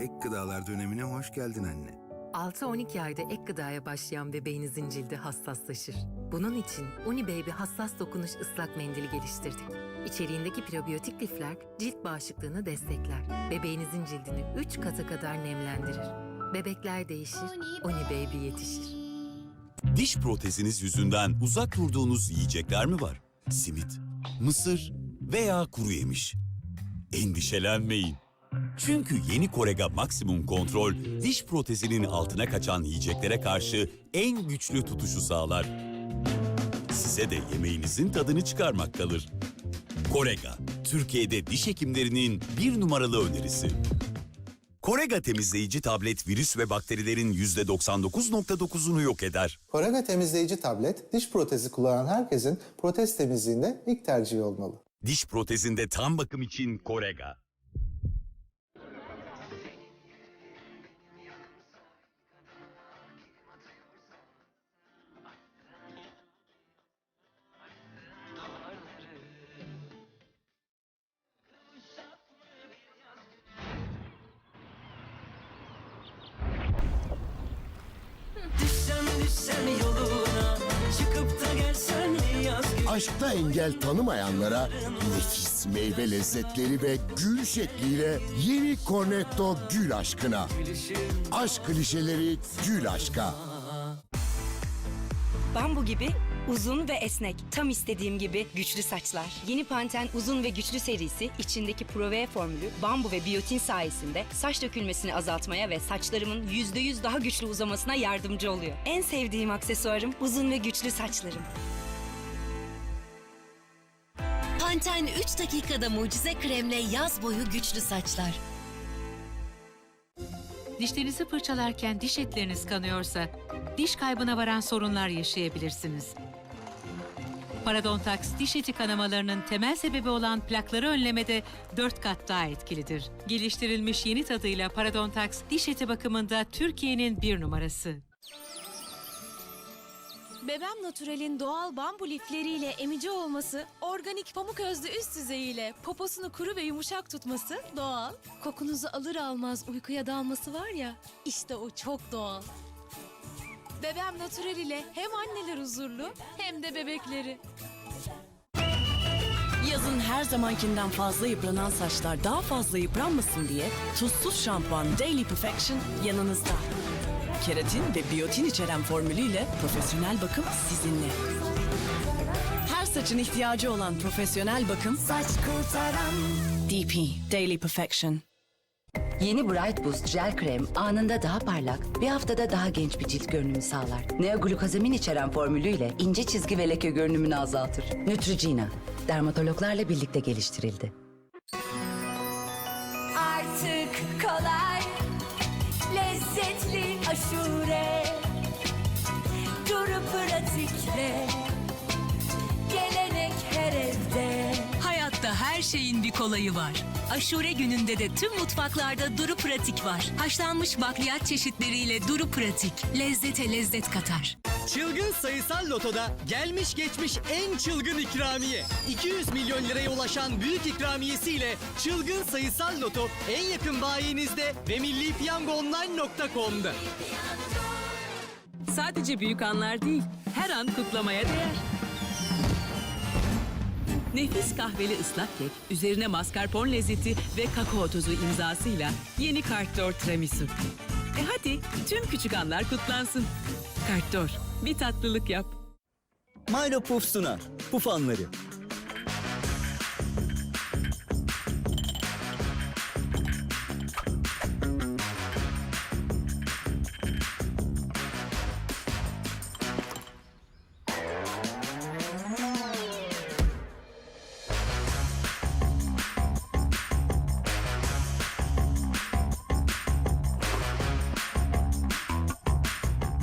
Ek gıdalar dönemine hoş geldin anne. 6-12 ayda ek gıdaya başlayan bebeğinizin cildi hassaslaşır. Bunun için Unibaby hassas dokunuş ıslak mendili geliştirdik. İçeriğindeki probiyotik lifler cilt bağışıklığını destekler. Bebeğinizin cildini 3 kata kadar nemlendirir. Bebekler değişir, Unibaby yetişir. Diş proteziniz yüzünden uzak durduğunuz yiyecekler mi var? Simit, mısır veya kuru yemiş. Endişelenmeyin. Çünkü yeni Korega Maximum Kontrol diş protezinin altına kaçan yiyeceklere karşı en güçlü tutuşu sağlar. Size de yemeğinizin tadını çıkarmak kalır. Korega, Türkiye'de diş hekimlerinin bir numaralı önerisi. Korega temizleyici tablet virüs ve bakterilerin %99.9'unu yok eder. Korega temizleyici tablet, diş protezi kullanan herkesin protez temizliğinde ilk tercihi olmalı. Diş protezinde tam bakım için Korega. Düşsem yoluna Çıkıp da gelsen yaz Aşkta engel tanımayanlara nefis meyve lezzetleri ve gül şekliyle yeni Cornetto Gül Aşkına. Aşk klişeleri Gül Aşka. Bambu gibi uzun ve esnek. Tam istediğim gibi güçlü saçlar. Yeni Panten uzun ve güçlü serisi içindeki Provea formülü bambu ve biyotin sayesinde saç dökülmesini azaltmaya ve saçlarımın %100 daha güçlü uzamasına yardımcı oluyor. En sevdiğim aksesuarım uzun ve güçlü saçlarım. Panten 3 dakikada mucize kremle yaz boyu güçlü saçlar. Dişlerinizi fırçalarken diş etleriniz kanıyorsa, diş kaybına varan sorunlar yaşayabilirsiniz. Parodontax diş eti kanamalarının temel sebebi olan plakları önlemede 4 kat daha etkilidir. Geliştirilmiş yeni tadıyla Parodontax diş eti bakımında Türkiye'nin bir numarası. Bebem Natural'in doğal bambu lifleriyle emici olması, organik pamuk özlü üst yüzeyiyle poposunu kuru ve yumuşak tutması doğal. Kokunuzu alır almaz uykuya dalması var ya, işte o çok doğal. Bebem Natural ile hem anneler huzurlu hem de bebekleri. Yazın her zamankinden fazla yıpranan saçlar daha fazla yıpranmasın diye tuzsuz şampuan Daily Perfection yanınızda. Keratin ve biyotin içeren formülüyle profesyonel bakım sizinle. Her saçın ihtiyacı olan profesyonel bakım saç kurtaran DP Daily Perfection. Yeni Bright Boost Jel Krem anında daha parlak, bir haftada daha genç bir cilt görünümü sağlar. Neoglukozamin içeren formülüyle ince çizgi ve leke görünümünü azaltır. Neutrogena, dermatologlarla birlikte geliştirildi. Artık kolay, lezzetli aşure. Duru pratikle, her şeyin bir kolayı var. Aşure gününde de tüm mutfaklarda Duru Pratik var. Haşlanmış bakliyat çeşitleriyle Duru Pratik. Lezzete lezzet katar. Çılgın sayısal lotoda gelmiş geçmiş en çılgın ikramiye. 200 milyon liraya ulaşan büyük ikramiyesiyle çılgın sayısal loto en yakın bayinizde ve millipiyangoonline.com'da. Sadece büyük anlar değil, her an kutlamaya değer. Nefis kahveli ıslak kek, üzerine mascarpone lezzeti ve kakao tozu imzasıyla yeni Kartdor Tiramisu. E hadi tüm küçük anlar kutlansın. Kartdor, bir tatlılık yap. Milo Puff sunar. Puf anları.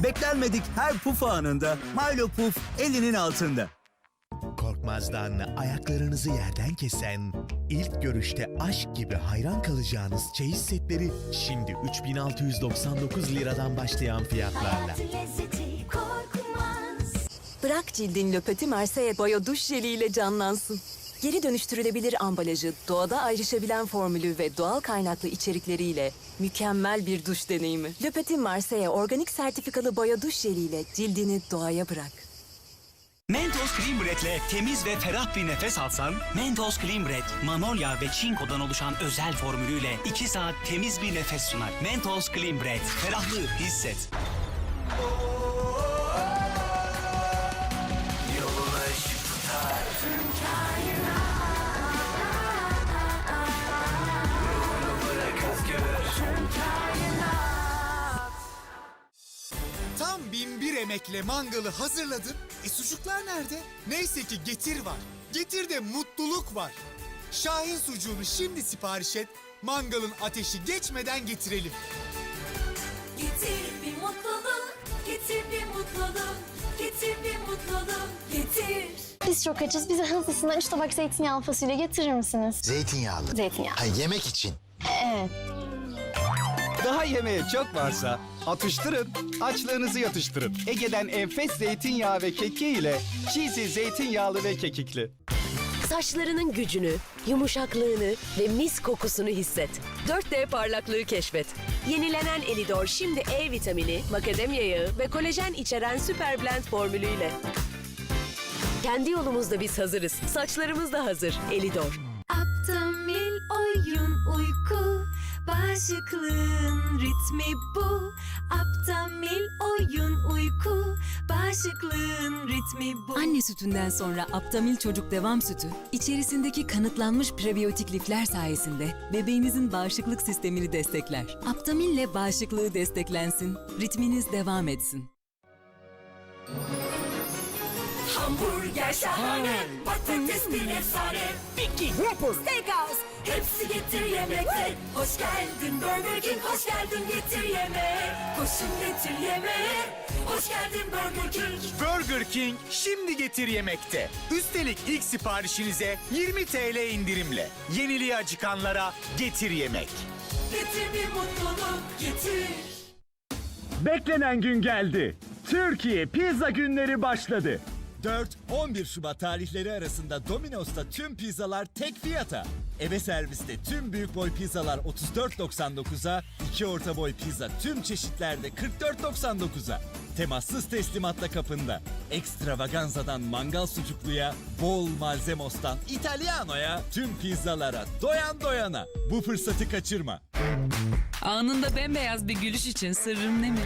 Beklenmedik her puf anında Milo Puf elinin altında. Korkmaz'dan ayaklarınızı yerden kesen, ilk görüşte aşk gibi hayran kalacağınız çeyiz setleri şimdi 3699 liradan başlayan fiyatlarla. Bırak cildin löpeti Mercedes Boyo duş jeliyle canlansın. Geri dönüştürülebilir ambalajı, doğada ayrışabilen formülü ve doğal kaynaklı içerikleriyle mükemmel bir duş deneyimi. Le Marseille organik sertifikalı boya duş jeliyle cildini doğaya bırak. Mentos Clean Breath'le temiz ve ferah bir nefes alsan, Mentos Clean Breath, Manolya ve Çinko'dan oluşan özel formülüyle 2 saat temiz bir nefes sunar. Mentos Clean Breath, ferahlığı hisset. Bin bir emekle mangalı hazırladın. E sucuklar nerede? Neyse ki getir var. Getir de mutluluk var. Şahin sucuğunu şimdi sipariş et. Mangalın ateşi geçmeden getirelim. Getir bir mutluluk, getir bir mutluluk, getir bir mutluluk, getir. Biz çok açız. Bize hızlısından 3 tabak zeytinyağlı fasulye getirir misiniz? Zeytinyağlı. Zeytinyağı. Ha, yemek için. Evet. Daha yemeğe çok varsa atıştırın, açlığınızı yatıştırın. Ege'den enfes zeytinyağı ve keki ile cheesy zeytinyağlı ve kekikli. Saçlarının gücünü, yumuşaklığını ve mis kokusunu hisset. 4D parlaklığı keşfet. Yenilenen Elidor şimdi E vitamini, makademya yağı ve kolajen içeren süper blend formülüyle. Kendi yolumuzda biz hazırız. Saçlarımız da hazır. Elidor. Aptamil oyun uyku, bağışıklığın ritmi bu. Aptamil oyun uyku, bağışıklığın ritmi bu. Anne sütünden sonra Aptamil Çocuk Devam Sütü, içerisindeki kanıtlanmış prebiyotik lifler sayesinde bebeğinizin bağışıklık sistemini destekler. Aptamil ile bağışıklığı desteklensin, ritminiz devam etsin. Hamburger şahane, patates bir efsane. Viking, Whopper, Steakhouse, hepsi getir yemekte. Hoş geldin Burger King, hoş geldin getir yemeğe. Koşun getir yemeğe, hoş geldin Burger King. Burger King şimdi getir yemekte. Üstelik ilk siparişinize 20 TL indirimle. Yeniliğe acıkanlara getir yemek. Getir bir mutluluk, getir. Beklenen gün geldi. Türkiye Pizza Günleri başladı. 4-11 Şubat tarihleri arasında Domino's'ta tüm pizzalar tek fiyata. Eve serviste tüm büyük boy pizzalar 34.99'a, iki orta boy pizza tüm çeşitlerde 44.99'a. Temassız teslimatla kapında. Extravaganza'dan mangal sucukluya, bol malzemostan İtalyano'ya, tüm pizzalara doyan doyana. Bu fırsatı kaçırma. Anında bembeyaz bir gülüş için sırrım ne mi?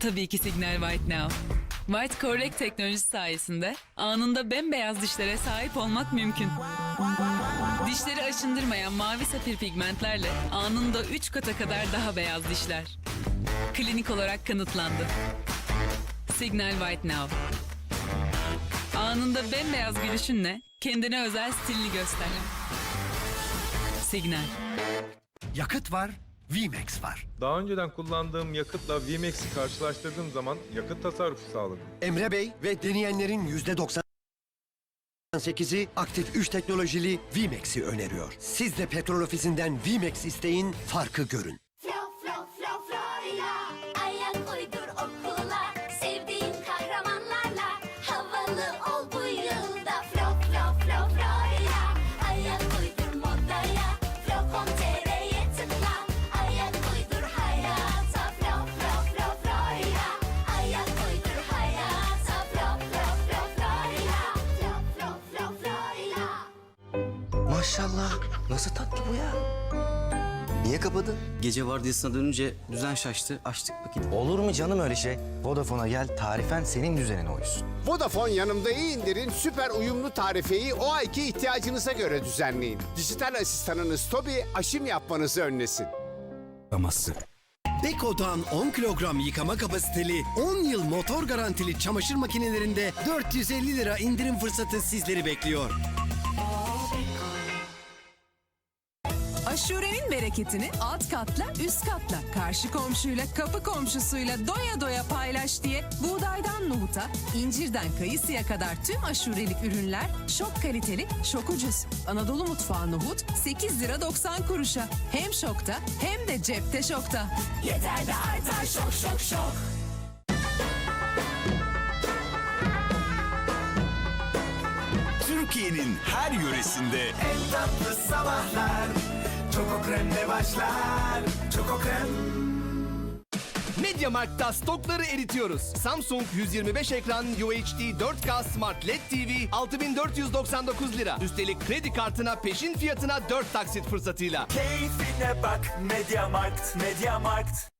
Tabii ki Signal White Now. White Correct teknolojisi sayesinde anında bembeyaz dişlere sahip olmak mümkün. Dişleri aşındırmayan mavi safir pigmentlerle anında 3 kata kadar daha beyaz dişler. Klinik olarak kanıtlandı. Signal White Now. Anında bembeyaz gülüşünle kendine özel stilini göster. Signal. Yakıt var, VMAX var. Daha önceden kullandığım yakıtla VMAX'i karşılaştırdığım zaman yakıt tasarrufu sağladım. Emre Bey ve deneyenlerin %98'i aktif 3 teknolojili VMAX'i öneriyor. Siz de petrol ofisinden VMAX isteyin, farkı görün. Maşallah, nasıl tatlı bu ya? Niye kapadın? Gece vardiyasına dönünce düzen şaştı, açtık vakit. Olur mu canım öyle şey? Vodafone'a gel, tarifen senin düzenine uysun. Vodafone yanımda iyi indirin süper uyumlu tarifeyi o ayki ihtiyacınıza göre düzenleyin. Dijital asistanınız Tobi aşım yapmanızı önlesin. Beko'dan 10 kilogram yıkama kapasiteli 10 yıl motor garantili çamaşır makinelerinde 450 lira indirim fırsatı sizleri bekliyor. Bereketini alt katla, üst katla, karşı komşuyla, kapı komşusuyla doya doya paylaş diye buğdaydan nohuta, incirden kayısıya kadar tüm aşurelik ürünler şok kaliteli, şok ucuz. Anadolu mutfağı nohut 8 lira 90 kuruşa. Hem şokta hem de cepte şokta. Yeter de artar şok şok şok. Türkiye'nin her yöresinde En tatlı sabahlar kremle başlar Çoko krem Mediamarkt'ta stokları eritiyoruz. Samsung 125 ekran UHD 4K Smart LED TV 6499 lira. Üstelik kredi kartına peşin fiyatına 4 taksit fırsatıyla. Keyfine bak Mediamarkt Mediamarkt